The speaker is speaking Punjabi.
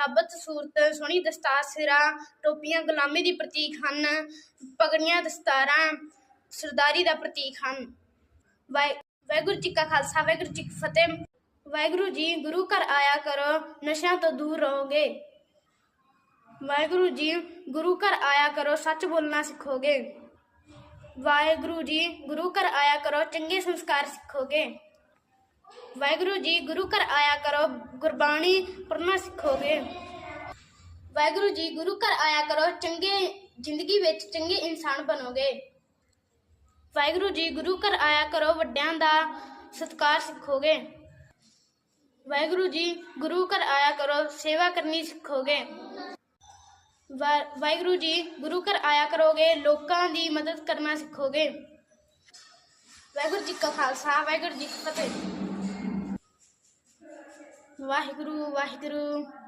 ਸਾਬਤ ਸੂਰਤ ਸੋਹਣੀ ਦਸਤਾਰ ਸਿਰਾ, ਟੋਪੀਆਂ ਗੁਲਾਮੀ ਦੀ ਪ੍ਰਤੀਕ ਹਨ, ਪਗੜੀਆਂ ਦਸਤਾਰਾਂ ਸਰਦਾਰੀ ਦਾ ਪ੍ਰਤੀਕ ਹਨ। ਵਾਹਿ- ਵਾਹਿਗੁਰੂ ਜੀ ਕਾ ਖਾਲਸਾ, ਵਾਹਿਗੁਰੂ ਜੀ ਕੀ ਫਤਿਹ। ਵਾਹਿਗੁਰੂ ਜੀ, ਗੁਰੂ ਘਰ ਆਇਆ ਕਰੋ, ਨਸ਼ਿਆਂ ਤੋਂ ਦੂਰ ਰਹੋਗੇ। ਵਾਹਿਗੁਰੂ ਜੀ, ਗੁਰੂ ਘਰ ਆਇਆ ਕਰੋ, ਸੱਚ ਬੋਲਣਾ ਸਿੱਖੋਗੇ। ਵਾਹਿਗੁਰੂ ਜੀ, ਗੁਰੂ ਘਰ ਆਇਆ ਕਰੋ, ਚੰਗੇ ਸੰਸਕਾਰ ਸਿੱਖੋਗੇ। ਵਾਹਿਗੁਰੂ ਜੀ, ਗੁਰੂ ਘਰ ਆਇਆ ਕਰੋ, ਗੁਰਬਾਣੀ ਪੜ੍ਹਨਾ ਸਿੱਖੋਗੇ। ਵਾਹਿਗੁਰੂ ਜੀ, ਗੁਰੂ ਘਰ ਆਇਆ ਕਰੋ, ਚੰਗੇ ਜ਼ਿੰਦਗੀ ਵਿੱਚ ਚੰਗੇ ਇਨਸਾਨ ਬਣੋਗੇ। ਵਾਹਿਗੁਰੂ ਜੀ, ਗੁਰੂ ਘਰ ਆਇਆ ਕਰੋ, ਵੱਡਿਆਂ ਦਾ ਸਤਿਕਾਰ ਸਿੱਖੋਗੇ। ਵਾਹਿਗੁਰੂ ਜੀ, ਗੁਰੂ ਘਰ ਆਇਆ ਕਰੋ, ਸੇਵਾ ਕਰਨੀ ਸਿੱਖੋਗੇ। ਵਾ- ਵਾਹਿਗੁਰੂ ਜੀ, ਗੁਰੂ ਘਰ ਆਇਆ ਕਰੋਗੇ, ਲੋਕਾਂ ਦੀ ਮਦਦ ਕਰਨਾ ਸਿੱਖੋਗੇ। ਵਾਹਿਗੁਰੂ ਜੀ ਕਾ ਖਾਲਸਾ, ਵਾਹਿਗੁਰੂ ਜੀ ਕੀ ਫਤਿਹ। ਵਾਹਿਗੁਰੂ ਵਾਹਿਗੁਰੂ